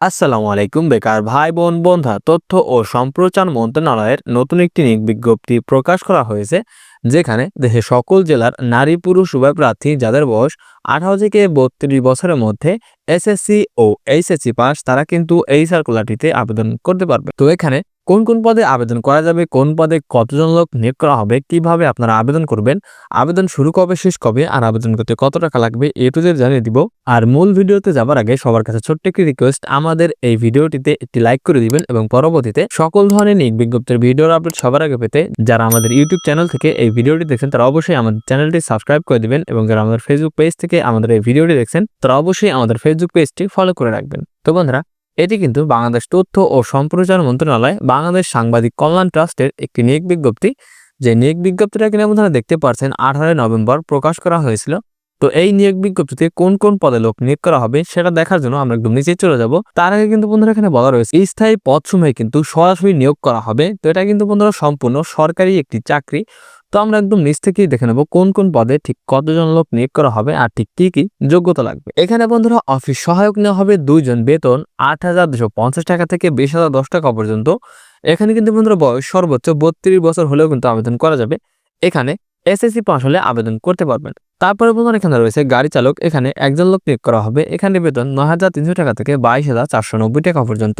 আসসালামু আলাইকুম, বেকার ভাই, বোন বন্ধা তথ্য ও সম্প্রচার মন্ত্রণালয়ের নতুন একটি নিয়োগ বিজ্ঞপ্তি প্রকাশ করা হয়েছে। যেখানে দেশের সকল জেলার নারী পুরুষ উভয় প্রার্থী যাদের বয়স আঠারো থেকে বত্রিশ বছরের মধ্যে এসএসসি ও এইচএসসি পাস, তারা কিন্তু এই সার্কুলারটিতে আবেদন করতে পারবে। তো এখানে কোন কোন পদে আবেদন করা যাবে, কোন পদে কতজন লোক নিয়োগ করা হবে, কীভাবে আপনারা আবেদন করবেন, আবেদন শুরু কবে, শেষ কবে, আর আবেদন করতে কত টাকা লাগবে এ টু জানিয়ে দিব। আর মূল ভিডিওতে যাবার আগে সবার কাছে ছোট্ট একটি রিকোয়েস্ট আমাদের এই ভিডিওটিতে একটি লাইক করে দিবেন এবং পরবর্তীতে সকল ধরনের নিয়োগ বিজ্ঞপ্তির ভিডিওর আপডেট সবার আগে পেতে যারা আমাদের ইউটিউব চ্যানেল থেকে এই ভিডিওটি দেখছেন, তারা অবশ্যই আমাদের চ্যানেলটি সাবস্ক্রাইব করে দিবেন এবং যারা আমাদের ফেসবুক পেজ থেকে আমাদের এই ভিডিওটি দেখছেন, তারা অবশ্যই আমাদের ফেসবুক পেজটি ফলো করে রাখবেন। তো বন্ধুরা, এটি কিন্তু বাংলাদেশ তথ্য ও সম্প্রচার মন্ত্রণালয়, বাংলাদেশ সাংবাদিক কল্যাণ ট্রাস্টের একটি নিয়োগ বিজ্ঞপ্তি। যে নিয়োগ বিজ্ঞপ্তিটা কিনা আপনারা দেখতে পাচ্ছেন আঠারোই নভেম্বর প্রকাশ করা হয়েছিল। তো এই নিয়োগ বিজ্ঞপ্তিতে কোন কোন পদে লোক নিয়োগ করা হবে সেটা দেখার জন্য আমরা একদম নিচে চলে যাব। তার আগে কিন্তু বন্ধুরা এখানে বলা রয়েছে, স্থায়ী পদসমূহে কিন্তু সরাসরি নিয়োগ করা হবে। তো এটা কিন্তু বন্ধুরা সম্পূর্ণ সরকারি একটি চাকরি। তো আমরা একদম নিচ থেকেই দেখে নেব কোন কোন পদে ঠিক কতজন লোক নিয়োগ করা হবে আর ঠিক কি কি যোগ্যতা লাগবে। এখানে বন্ধুরা অফিস সহায়ক নেওয়া হবে দুইজন, বেতন আট হাজার দুশো পঞ্চাশ টাকা থেকে বিশ হাজার দশ টাকা পর্যন্ত। এখানে কিন্তু বন্ধুরা বয়স সর্বোচ্চ বত্রিশ বছর হলেও কিন্তু আবেদন করা যাবে। এখানে এসএসসি পাস হলে আবেদন করতে পারবেন। তারপরে বন্ধুরা এখানে রয়েছে, গাড়ি চালক, এখানে একজন লোক নিয়োগ করা হবে। এখানে বেতন নয় হাজার তিনশো টাকা থেকে বাইশ হাজার চারশো নব্বই টাকা পর্যন্ত।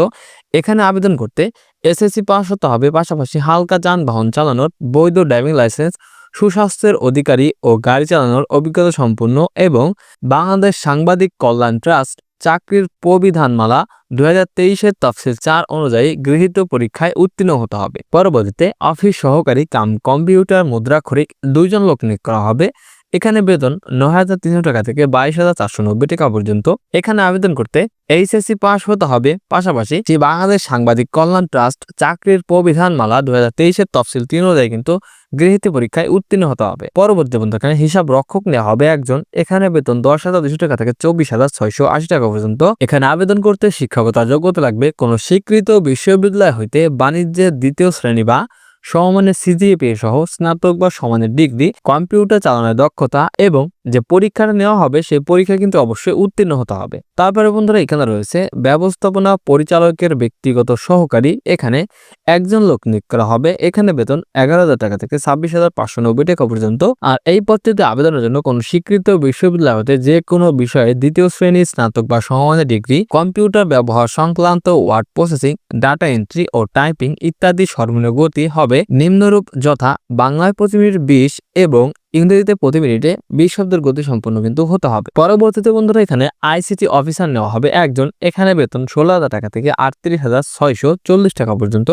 এখানে আবেদন করতে এসএসসি পাস হতে হবে, পাশাপাশি হালকা যানবাহন চালানোর বৈধ ড্রাইভিং লাইসেন্স সুস্বাস্থ্যের অধিকারী ও গাড়ি চালানোর অভিজ্ঞতা সম্পন্ন এবং বাংলাদেশ সাংবাদিক কল্যাণ ট্রাস্ট চাকরির প্রবিধানমালা দু হাজার তেইশের তফসিল চার অনুযায়ী গৃহীত পরীক্ষায় উত্তীর্ণ হতে হবে। পরবর্তীতে অফিস সহকারী কাম কম্পিউটার মুদ্রাক্ষরিক দুইজন লোক নিয়োগ করা হবে। এখানে বেতন নয় হাজার তিনশো টাকা থেকে বাইশ হাজার চারশো নব্বই টাকা পর্যন্ত। এখানে আবেদন করতে এইচএসসি পাস হতে হবে। পাশাপাশি যে বাংলাদেশ সাংবাদিক কল্যাণ ট্রাস্ট চাকরির প্রবিধানমালা দু হাজার তেইশের তফসিল তিন অনুযায়ী কিন্তু গৃহীত পরীক্ষায় উত্তীর্ণ হতে হবে। পরবর্তী বন্ধু এখানে হিসাব রক্ষক নেওয়া হবে একজন। এখানে বেতন দশ হাজার দুশো টাকা থেকে চব্বিশ হাজার ছয়শো আশি টাকা পর্যন্ত। এখানে আবেদন করতে শিক্ষকতা যোগ্যতা লাগবে। কোনো স্বীকৃত বিশ্ববিদ্যালয় হইতে বাণিজ্যের দ্বিতীয় শ্রেণি বা সমমানের সিজিএপি সহ স্নাতক বা সমানের ডিগ্রি, কম্পিউটার চালানোর দক্ষতা এবং যে পরীক্ষাটা নেওয়া হবে সেই পরীক্ষা কিন্তু অবশ্যই উত্তীর্ণ হতে হবে। তারপরে বন্ধুরা এখানে রয়েছে ব্যবস্থাপনা পরিচালকের ব্যক্তিগত সহকারী। এখানে একজন লোক নিয়োগ করা হবে। এখানে বেতন এগারো হাজার টাকা থেকে ছাব্বিশ হাজার পাঁচশো নব্বই টাকা পর্যন্ত। আর এই পদটিতে আবেদনের জন্য কোনো স্বীকৃত বিশ্ববিদ্যালয় হতে যে কোনো বিষয়ে দ্বিতীয় শ্রেণি স্নাতক বা সমমানের ডিগ্রি, কম্পিউটার ব্যবহার সংক্রান্ত ওয়ার্ড প্রসেসিং, ডাটা এন্ট্রি ও টাইপিং ইত্যাদি সর্বনিম্ন গতি হবে। নিম্নরূপ যথা বাংলায় প্রতি মিনিট বিশ এবং ইংরেজিতে প্রতি মিনিটে বিশ শব্দের গতি সম্পন্ন কিন্তু হতে হবে। পরবর্তীতে বন্ধুরা এখানে আইসিটি অফিসার নেওয়া হবে একজন। এখানে বেতন ষোলো হাজার টাকা থেকে আটত্রিশ হাজার ছয়শো চল্লিশ টাকা পর্যন্ত।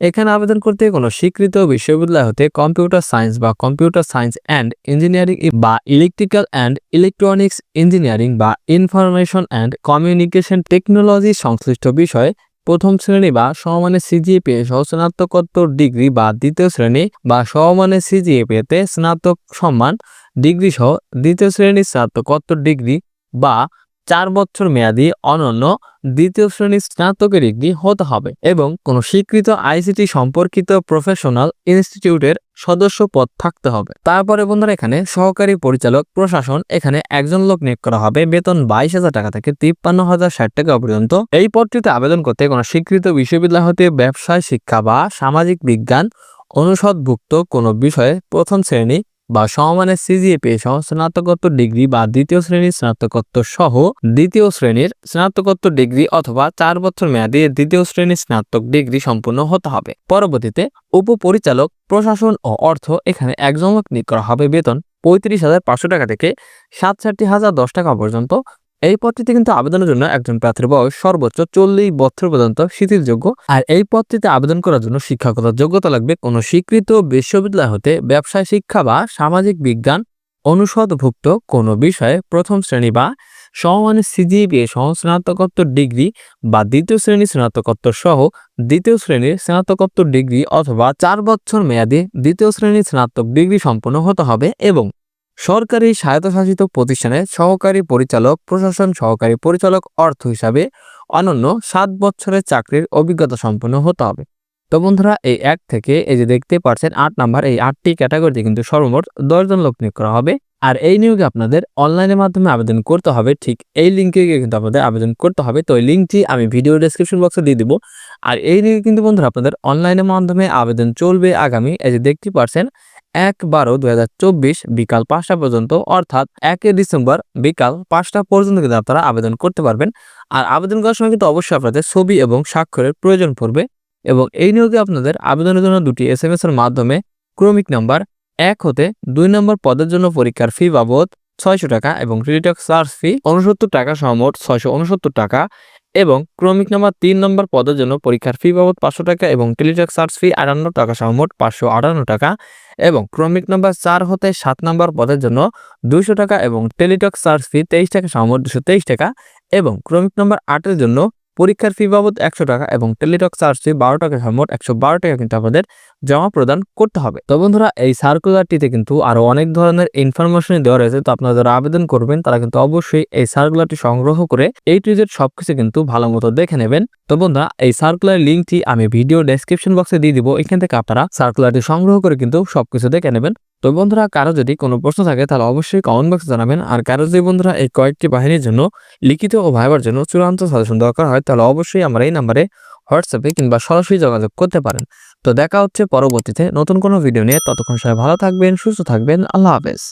এখানে আবেদন করতে কোনো স্বীকৃত বিশ্ববিদ্যালয় হতে কম্পিউটার সায়েন্স বা কম্পিউটার সায়েন্স অ্যান্ড ইঞ্জিনিয়ারিং বা ইলেকট্রিক্যাল অ্যান্ড ইলেকট্রনিক্স ইঞ্জিনিয়ারিং বা ইনফরমেশন অ্যান্ড কমিউনিকেশন টেকনোলজি সংশ্লিষ্ট বিষয়ে প্রথম শ্রেণি বা সমমানের সিজিএপি সহ স্নাতকোত্তর ডিগ্রি বা দ্বিতীয় শ্রেণি বা সমমানের সিজিএপিতে স্নাতক সম্মান, ডিগ্রি সহ দ্বিতীয় শ্রেণির স্নাতকোত্তর ডিগ্রি বা চার বছর মেয়াদি অনন্য দ্বিতীয় শ্রেণির স্নাতকের ডিগ্রি হতে হবে এবং কোনো স্বীকৃত আইসিটি সম্পর্কিত প্রফেশনাল ইনস্টিটিউটের সদস্য পদ থাকতে হবে। তারপরে বন্ধুরা এখানে সহকারী পরিচালক প্রশাসন এখানে একজন লোক নিয়োগ করা হবে। বেতন বাইশ হাজার টাকা থেকে তিপ্পান্ন হাজার ষাট টাকা পর্যন্ত। এই পদটিতে আবেদন করতে কোনো স্বীকৃত বিশ্ববিদ্যালয় হতে ব্যবসায় শিক্ষা বা সামাজিক বিজ্ঞান অনুষদভুক্ত কোনো বিষয়ে প্রথম শ্রেণি বা সমমানের সিজিএপি সহ স্নাতকোত্তর ডিগ্রি বা দ্বিতীয় শ্রেণির স্নাতকোত্তর সহ দ্বিতীয় শ্রেণির স্নাতকোত্তর ডিগ্রি অথবা চার বছর মেয়াদী দ্বিতীয় শ্রেণির স্নাতক ডিগ্রি সম্পূর্ণ হতে হবে। পরবর্তীতে উপপরিচালক, প্রশাসন ও অর্থ এখানে একজন নিয়োগ করা হবে। বেতন পঁয়ত্রিশ হাজার পাঁচশো টাকা থেকে সাতষট্টি হাজার দশ টাকা পর্যন্ত এই পদটিতে কিন্তু আবেদনের জন্য একজন প্রার্থীর বয়স সর্বোচ্চ চল্লিশ বছর পর্যন্ত শিথিলযোগ্য। আর এই পদটিতে আবেদন করার জন্য শিক্ষাগত যোগ্যতা লাগবে কোনো স্বীকৃত বিশ্ববিদ্যালয় হতে ব্যবসায় শিক্ষা বা সামাজিক বিজ্ঞান অনুষদভুক্ত কোনো বিষয়ে প্রথম শ্রেণি বা সমমানের সিজিপিএ সহ স্নাতকোত্তর ডিগ্রি বা দ্বিতীয় শ্রেণির স্নাতকোত্তর সহ দ্বিতীয় শ্রেণির স্নাতকোত্তর ডিগ্রি অথবা চার বছর মেয়াদী দ্বিতীয় শ্রেণির স্নাতক ডিগ্রি সম্পন্ন হতে হবে এবং সরকারি স্বায়ত্তশাসিত প্রতিষ্ঠানের সহকারী পরিচালক, প্রশাসন সহকারী পরিচালক অর্থ হিসাবে অনন্য সাত বছরের চাকরির অভিজ্ঞতা সম্পন্ন হতে হবে। তো বন্ধুরা, এই এক থেকে এই যে দেখতে পাচ্ছেন আট নাম্বার, এই আটটি ক্যাটাগরিতে কিন্তু সর্বমোট দশজন লোক নিয়োগ করা হবে। আর এই নিয়োগে আপনাদের অনলাইনের মাধ্যমে আবেদন করতে হবে, ঠিক এই লিঙ্কে গিয়ে কিন্তু আপনাদের আবেদন করতে হবে। তো এই লিঙ্কটি আমি ভিডিও ডেসক্রিপশন বক্সে দিয়ে দিব। আর এই নিয়োগে কিন্তু বন্ধুরা, আপনাদের অনলাইনের মাধ্যমে আবেদন চলবে আগামী, এই যে দেখতে পারছেন এক বারো দুই বিকাল পাঁচটা পর্যন্ত, অর্থাৎ একই ডিসেম্বর বিকাল পাঁচটা পর্যন্ত কিন্তু আপনারা আবেদন করতে পারবেন। আর আবেদন করার সময় কিন্তু অবশ্যই আপনাদের ছবি এবং স্বাক্ষরের প্রয়োজন পড়বে এবং এই নিয়োগে আপনাদের আবেদনের জন্য দুটি এস এম এর মাধ্যমে ক্রমিক নাম্বার, এক হতে দুই নম্বর পদের জন্য পরীক্ষার ফি বাবদ ছয়শো টাকা এবং রিটক চার্জ ফি উনসত্তর টাকা সমোট ছয়শো উনসত্তর টাকা এবং ক্রমিক নাম্বার তিন নম্বর পদের জন্য পরীক্ষার ফি বাবদ পাঁচশো টাকা এবং টেলিটক চার্জ ফি আটান্ন টাকা সহ মোট পাঁচশো আটান্ন টাকা এবং ক্রমিক নাম্বার চার হতে সাত নম্বর পদের জন্য দুশো টাকা এবং টেলিটক চার্জ ফি তেইশ টাকা সহ মোট দুশো তেইশ টাকা এবং ক্রমিক নম্বর আটের জন্য পরীক্ষার ফি বাবদ একশো টাকা এবং টেলিটক চার্জ ফি বারো টাকা সমোট একশো বারো টাকা কিন্তু আপনাদের জমা প্রদান করতে হবে। তো বন্ধুরা, এই সার্কুলারটিতে কিন্তু আরও অনেক ধরনের ইনফরমেশন দেওয়া রয়েছে, তো আপনারা যারা আবেদন করবেন, তারা কিন্তু অবশ্যই এই সার্কুলারটি সংগ্রহ করে এই টু জেড সবকিছু কিন্তু ভালো মতো দেখে নেবেন। তো বন্ধুরা, এই সার্কুলার লিঙ্কটি আমি ভিডিও ডেসক্রিপশন বক্সে দিয়ে দিব, এখান থেকে আপনারা সার্কুলারটি সংগ্রহ করে কিন্তু সবকিছু দেখে নেবেন। তো বন্ধুরা, কারও যদি কোনো প্রশ্ন থাকে, তাহলে অবশ্যই কমেন্ট বক্সে জানাবেন। আর কারও যদি বন্ধুরা এই কয়েকটি বাহিনীর জন্য লিখিত ও ভাইবার জন্য চূড়ান্ত সাজেশন দরকার হয়, তাহলে অবশ্যই আমার এই নাম্বারে হোয়াটসঅ্যাপে কিংবা সরাসরি যোগাযোগ করতে পারেন। তো দেখা হচ্ছে পরবর্তীতে নতুন কোনো ভিডিও নিয়ে। ততক্ষণ সবাই ভালো থাকবেন, সুস্থ থাকবেন। আল্লাহ হাফেজ।